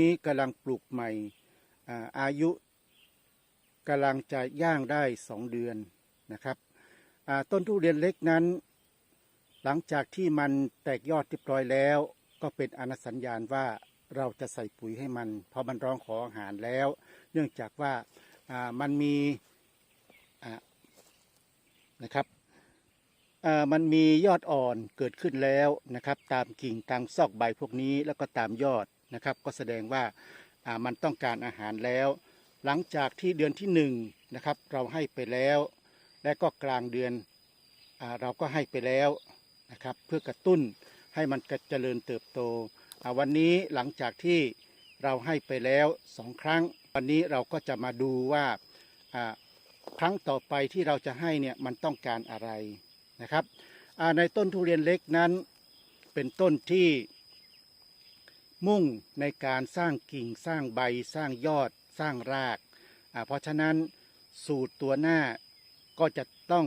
นี้กำลังปลูกใหม่อายุกำลังจะย่างได้สองเดือนนะครับต้นทุเรียนเล็กนั้น หลังจากที่มันแตกยอดเรียบร้อยแล้ว ก็เป็นอนสัญญาณว่าเราจะใส่ปุ๋ยให้มันพราะมันร้องขออาหารแล้ว เนื่องจากว่ามันมีนะครับมันมียอดอ่อนเกิดขึ้นแล้วนะครับ ตามกิ่งตามซอกใบพวกนี้แล้วก็ตามยอด นะครับ ก็แสดงว่ามันต้องการอาหารแล้ว หลังจากที่เดือนที่หนึ่งนะครับเราให้ไปแล้ว และก็กลางเดือนอเราก็ให้ไปแล้วนะครับ เพื่อกระตุ้นให้มันกระเจริญเติบโต วันนี้หลังจากที่เราให้ไปแล้วสองครั้ง วันนี้เราก็จะมาดูว่าครั้งต่อไปที่เราจะให้เนี่ยมันต้องการอะไรนะครับในต้นทุเรียนเล็กนั้นเป็นต้นที่ มุ่งในการสร้างกิ่งสร้างใบสร้างยอดสร้างราก เพราะฉะนั้นสูตรตัวหน้าก็จะต้อง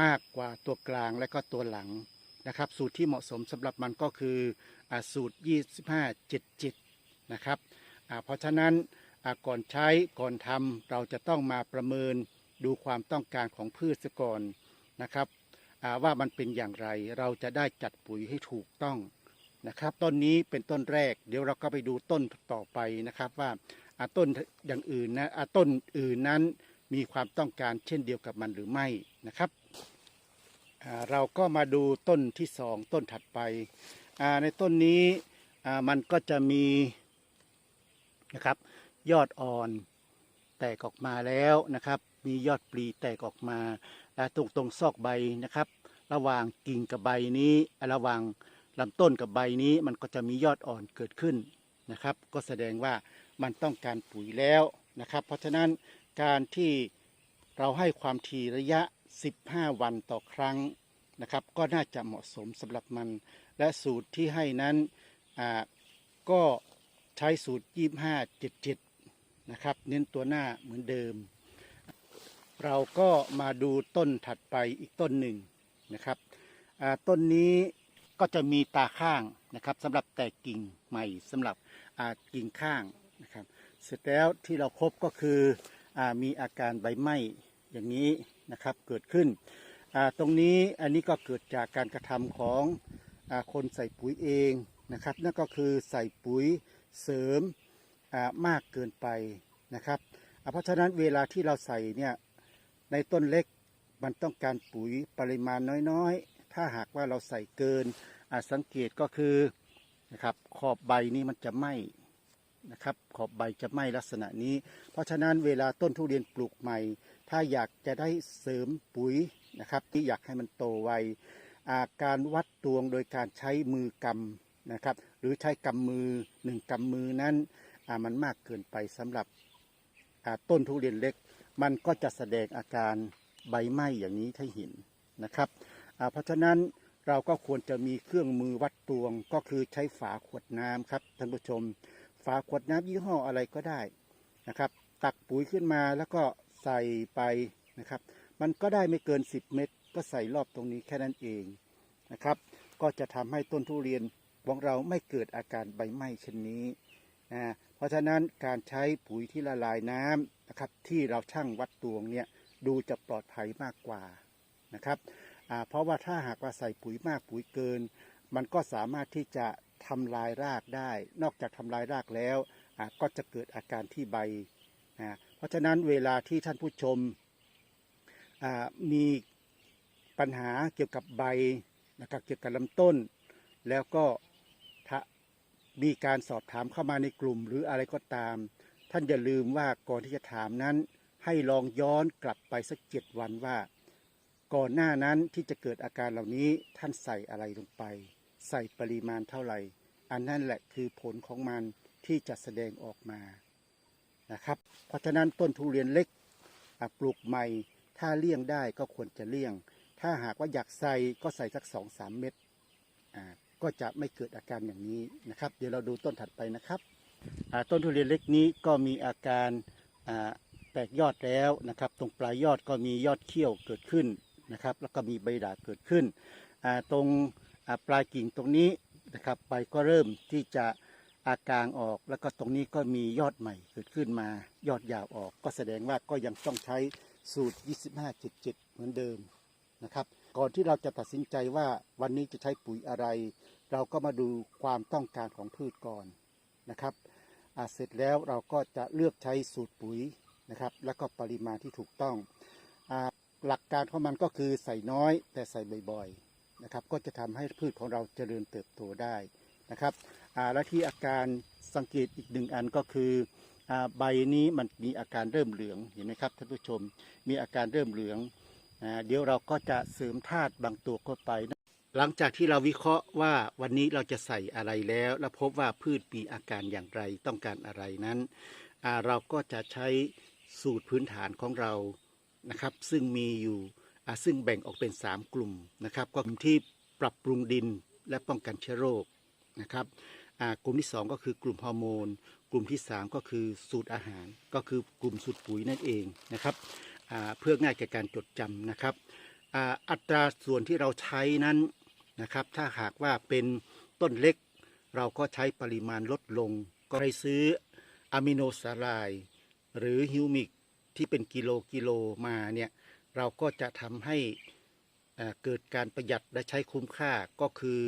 มากกว่าตัวกลางและก็ตัวหลังนะครับ สูตรที่เหมาะสมสำหรับมันก็คืออสูตร 25 77นะครับเพราะฉะนั้นก่อนใช้ก่อนทำเราจะต้องมาประเมินดูความต้องการของพืชก่อนนะครับว่ามันเป็นอย่างไรเราจะได้จัดปุ๋ยให้ถูกต้อง นะครับ ต้นนี้เป็นต้นแรก เดี๋ยวเราก็ไปดูต้นต่อไปนะครับว่าอาต้นอย่างอื่นนะอาต้นอื่นนั้นมีความต้องการเช่นเดียวกับมันหรือไม่นะครับ เราก็มาดูต้นที่สองต้นถัดไป ในต้นนี้มันก็จะมีนะครับยอดอ่อนแตกออกมาแล้วนะครับ มียอดปลีแตกออกมาและตรงตรงซอกใบนะครับ ระหว่างกิ่งกับใบนี้ระหว่าง ลำต้นกับใบนี้มันก็จะมียอดอ่อนเกิดขึ้นนะครับ ก็แสดงว่ามันต้องการปุ๋ยแล้วนะครับ เพราะฉะนั้นการที่เราให้ความถี่ระยะ 15 วันต่อครั้งนะครับ ก็น่าจะเหมาะสมสำหรับมัน และสูตรที่ให้นั้นก็ใช้สูตร 25 77 นะครับ เน้นตัวหน้าเหมือนเดิม เราก็มาดูต้นถัดไปอีกต้นหนึ่งนะครับต้นนี้ ก็จะมีตาข้างนะครับสำหรับแตกกิ่งใหม่สำหรับกิ่งข้างนะครับ เสร็จแล้วที่เราพบก็คืออมีอาการใบไหม้อย่างนี้นะครับเกิดขึ้น ตรงนี้อันนี้ก็เกิดจากการกระทำของอคนใส่ปุ๋ยเองนะครับ นั่นก็คือใส่ปุ๋ยเสริมมากเกินไปนะครับ เพราะฉะนั้นเวลาที่เราใส่เนี่ยในต้นเล็กมันต้องการปุ๋ยปริมาณน้อยๆ ถ้าหากว่าเราใส่เกินอ่าสังเกตก็คือนะครับขอบใบนี้มันจะไหม้นะครับขอบใบจะไหม้ลักษณะนี้ เพราะฉะนั้นเวลาต้นทุเรียนปลูกใหม่ ถ้าอยากจะได้เสริมปุ๋ยนะครับ ที่อยากให้มันโตไวอาการวัดตวงโดยการใช้มือกำนะครับ หรือใช้กำมือหนึ่งกำมือนั้นมันมากเกินไปสำหรับต้นทุเรียนเล็ก มันก็จะแสดงอาการใบไหม้อย่างนี้ให้เห็นนะครับ เพราะฉะนั้นเราก็ควรจะมีเครื่องมือวัดตวง ก็คือใช้ฝาขวดน้ำครับท่านผู้ชม ฝาขวดน้ำยี่ห้ออะไรก็ได้นะครับ ตักปุ๋ยขึ้นมาแล้วก็ใส่ไปนะครับ มันก็ได้ไม่เกิน 10 เม็ดก็ใส่รอบตรงนี้แค่นั้นเองนะครับ ก็จะทำให้ต้นทุเรียนของเราไม่เกิดอาการใบไหม้เช่นนี้นะเพราะฉะนั้นการใช้ปุ๋ยที่ละลายน้ำนะครับ ที่เราช่างวัดตวงเนี่ยดูจะปลอดภัยมากกว่านะครับ เพราะว่าถ้าหากว่าใส่ปุ๋ยมากปุ๋ยเกิน มันก็สามารถที่จะทำลายรากได้ นอกจากทำลายรากแล้วก็จะเกิดอาการที่ใบนะเพราะฉะนั้นเวลาที่ท่านผู้ชมมีปัญหาเกี่ยวกับใบนะครับเกี่ยวกับลำต้น แล้วก็ถ้ามีการสอบถามเข้ามาในกลุ่มหรืออะไรก็ตาม ท่านอย่าลืมว่าก่อนที่จะถามนั้น ให้ลองย้อนกลับไปสักเจ็ดวันว่า ก่อนหน้านั้นที่จะเกิดอาการเหล่านี้ท่านใส่อะไรลงไป ใส่ปริมาณเท่าไหร่ อันนั้นแหละคือผลของมันที่จะแสดงออกมานะครับเพราะฉะนั้นต้นทุเรียนเล็กปลูกใหม่ ถ้าเลี่ยงได้ก็ควรจะเลี่ยง ถ้าหากว่าอยากใส่ก็ใส่สักสองสามเม็ดก็จะไม่เกิดอาการอย่างนี้นะครับ เดี๋ยวเราดูต้นถัดไปนะครับต้นทุเรียนเล็กนี้ก็มีอาการแตกยอดแล้วนะครับ ตรงปลายยอดก็มียอดเขี้ยวเกิดขึ้น นะครับ แล้วก็มีใบด่างเกิดขึ้นตรงปลายกิ่งตรงนี้นะครับใบก็เริ่มที่จะอากางออก แล้วก็ตรงนี้ก็มียอดใหม่เกิดขึ้นมายอดยาวออก ก็แสดงว่าก็ยังต้องใช้สูตร 25.7เหมือนเดิมนะครับ ก่อนที่เราจะตัดสินใจว่าวันนี้จะใช้ปุ๋ยอะไร เราก็มาดูความต้องการของพืชก่อนนะครับอ่าเสร็จแล้วเราก็จะเลือกใช้สูตรปุ๋ยนะครับ แล้วก็ปริมาณที่ถูกต้องอ หลักการของมันก็คือใส่น้อยแต่ใส่บ่อยๆนะครับ ก็จะทำให้พืชของเราเจริญเติบโตได้นะครับและที่อาการสังเกตอีกหนึ่งอันก็คืออใบนี้มันมีอาการเริ่มเหลืองเห็นไหมครับท่านผู้ชมมีอาการเริ่มเหลืองอเดี๋ยวเราก็จะเสริมธาตุบางตัวเข้าไป หลังจากที่เราวิเคราะห์ว่าวันนี้เราจะใส่อะไรแล้ว และพบว่าพืชมีอาการอย่างไรต้องการอะไรนั้น เราก็จะใช้สูตรพื้นฐานของเรา นะครับ ซึ่งมีอยู่ซึ่งแบ่งออกเป็น 3 กลุ่มนะครับกลุ่มที่ปรับปรุงดินและป้องกันเชื้อโรคนะครับกลุ่มที่ 2 ก็คือกลุ่มฮอร์โมน กลุ่มที่ 3 ก็คือสูตรอาหาร ก็คือกลุ่มสูตรปุ๋ยนั่นเองนะครับเพื่อง่ายแก่การจดจำนะครับอัตราส่วนที่เราใช้นั้นนะครับถ้าหากว่าเป็นต้นเล็ก เราก็ใช้ปริมาณลดลง ก็ไปซื้ออะมิโนสาลาย หรือฮิวมิก ที่เป็นกิโลกิโลมาเนี่ยเราก็จะทำให้เกิดการประหยัดและใช้คุ้มค่าก็คือ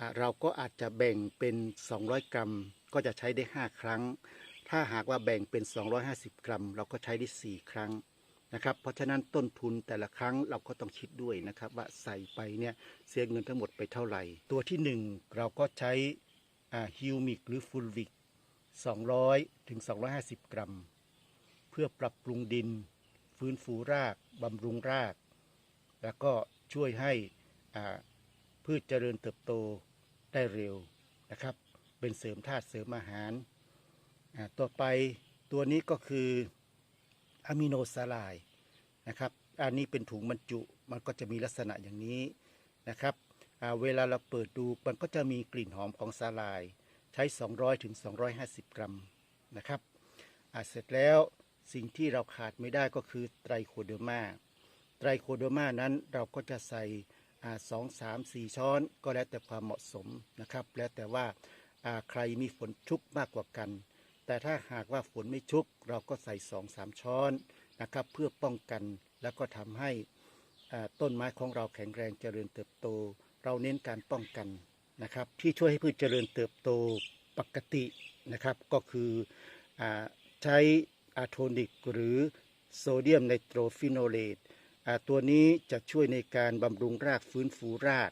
อเราก็อาจจะแบ่งเป็น 200 กรัม ก็จะใช้ได้ 5 ครั้ง ถ้าหากว่าแบ่งเป็น 250 กรัม เราก็ใช้ได้ 4 ครั้งนะครับ เพราะฉะนั้นต้นทุนแต่ละครั้งเราก็ต้องคิดด้วยนะครับว่าใส่ไปเนี่ยเสียเงินทั้งหมดไปเท่าไหร่ ตัวที่ 1 เราก็ใช้ฮิวมิกหรือฟูลวิก200 ถึง 250 กรัม พื่อปรับปรุงดิน ฟื้นฟูรากบำรุงราก แล้วก็ช่วยให้พืชเจริญเติบโตได้เร็วนะครับ เป็นเสริมธาตุเสริมอาหาร ต่อไปตัวนี้ก็คืออะมิโนสาลายนะครับ อันนี้เป็นถุงบรรจุมันก็จะมีลักษณะอย่างนี้นะครับ เวลาเราเปิดดูมันก็จะมีกลิ่นหอมของสาลาย ใช้ 200ถึง250 กรัมนะครับเสร็จแล้ว สิ่งที่เราขาดไม่ได้ก็คือไตรโคเดอร์มาไตรโคเดอร์มานั้นเราก็จะใส่สองสามสี่ช้อนก็แล้วแต่ความเหมาะสมนะครับ แล้วแต่ว่าใครมีฝนชุกมากกว่ากัน แต่ถ้าหากว่าฝนไม่ชุก เราก็ใส่สองสามช้อนนะครับ เพื่อป้องกันแล้วก็ทำให้ต้นไม้ของเราแข็งแรงเจริญเติบโต เราเน้นการป้องกันนะครับ ที่ช่วยให้พืชเจริญเติบโตปกตินะครับ ก็คืออใช้ อะโทนิก หรือโซเดียมไนโตรฟิโนเลตตัวนี้จะช่วยในการบำรุงรากฟื้นฟูราก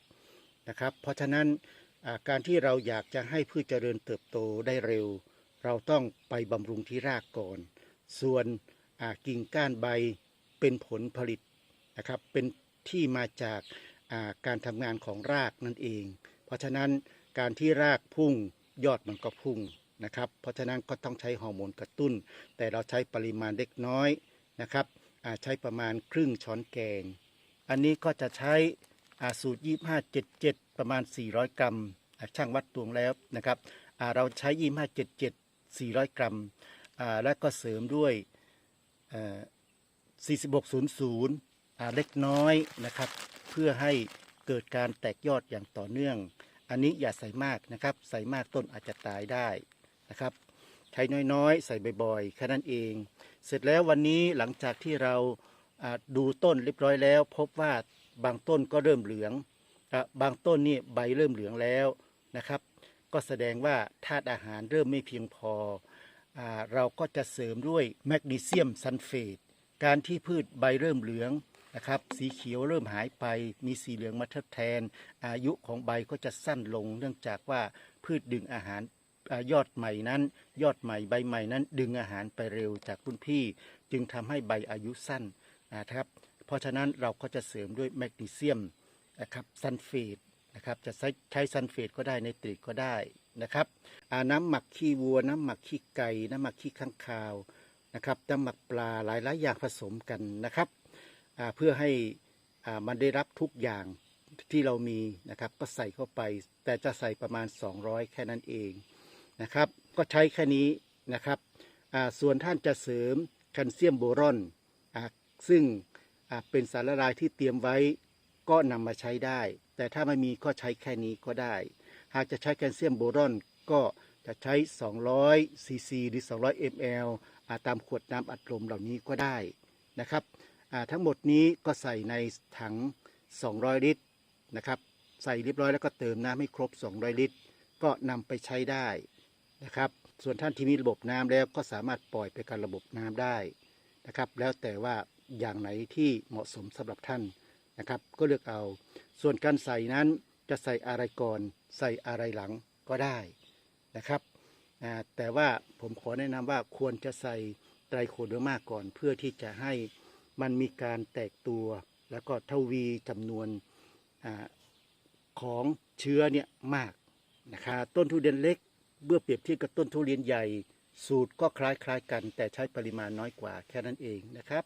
นะครับ เพราะฉะนั้นการที่เราอยากจะให้พืชเจริญเติบโตได้เร็ว เราต้องไปบำรุงที่รากก่อน ส่วนกิ่งก้านใบเป็นผลผลิตนะครับ เป็นที่มาจากาการทำงานของรากนั่นเอง เพราะฉะนั้นการที่รากพุ่งยอดมันก็พุ่ง นะครับ เพราะฉะนั้นก็ต้องใช้ฮอร์โมนกระตุ้น แต่เราใช้ปริมาณเล็กน้อยนะครับอ่าใช้ประมาณครึ่งช้อนแกง อันนี้ก็จะใช้อ่าสูตร 2577 ประมาณ 400 กรัม ช่างวัดตวงแล้วนะครับอ่าเราใช้ 2577 400 กรัม และก็เสริมด้วยเอ่อ4600 เล็กน้อยนะครับ เพื่อให้เกิดการแตกยอดอย่างต่อเนื่อง อันนี้อย่าใส่มากนะครับ ใส่มากต้นอาจจะตายได้ นะครับ ใช้น้อยๆ ใส่บ่อยๆแค่นั้นเอง เสร็จแล้ววันนี้หลังจากที่เราดูต้นเรียบร้อยแล้ว พบว่าบางต้นก็เริ่มเหลืองอบางต้นนี่ใบเริ่มเหลืองแล้วนะครับ ก็แสดงว่าธาตุอาหารเริ่มไม่เพียงพออเราก็จะเสริมด้วยแมกนีเซียมซัลเฟตการที่พืชใบเริ่มเหลืองนะครับ สีเขียวเริ่มหายไป มีสีเหลืองมาทดแทน อายุของใบก็จะสั้นลง เนื่องจากว่าพืชดึงอาหาร ยอดใหม่นั้น ยอดใหม่ใบใหม่นั้น ดึงอาหารไปเร็วจากรุ่นพี่ จึงทำให้ใบอายุสั้นนะครับเพราะฉะนั้นเราก็จะเสริมด้วยแมกนีเซียมนะครับซัลเฟตนะครับจะใช้ใช้ซัลเฟตก็ได้ในตรีก็ได้นะครับน้ำหมักขี้วัว น้ำหมักขี้ไก่ น้ำหมักขี้ข้างคาวนะครับน้ำหมักปลาหลายหลายอย่างผสมกันนะครับเพื่อให้มันได้รับทุกอย่างที่เรามีนะครับก็ใส่เข้าไป แต่จะใส่ประมาณ 200 แค่นั้นเอง นะครับ ก็ใช้แค่นี้นะครับส่วนท่านจะเสริมแคลเซียมโบรอนอซึ่งเป็นสารละลายที่เตรียมไว้ก็นำมาใช้ได้ แต่ถ้าไม่มีก็ใช้แค่นี้ก็ได้ หากจะใช้แคลเซียมโบรอนก็จะใช้ 200 ซีซีหรือ 200 ml อาตามขวดน้ำอัดลมเหล่านี้ก็ได้นะครับทั้งหมดนี้ก็ใส่ในถัง 200 ลิตรนะครับ ใส่เรียบร้อยแล้วก็เติมน้ำให้ครบ 200 ลิตร ก็นำไปใช้ได้ นะครับ ส่วนท่านที่มีระบบน้ำแล้วก็สามารถปล่อยไปกับระบบน้ำได้นะครับ แล้วแต่ว่าอย่างไหนที่เหมาะสมสำหรับท่านนะครับ ก็เลือกเอา ส่วนการใส่นั้นจะใส่อะไรก่อนใส่อะไรหลังก็ได้นะครับ แต่ว่าผมขอแนะนำว่าควรจะใส่ไตรโคเดอร์มาก่อน เพื่อที่จะให้มันมีการแตกตัว แล้วก็ทวีจำนวนอของเชื้อเนี่ยมากนะครับต้นทุเรียนเล็ก เมื่อเปรียบเทียบกับต้นทุเรียนใหญ่ สูตรก็คล้ายๆกัน แต่ใช้ปริมาณน้อยกว่าแค่นั้นเองนะครับ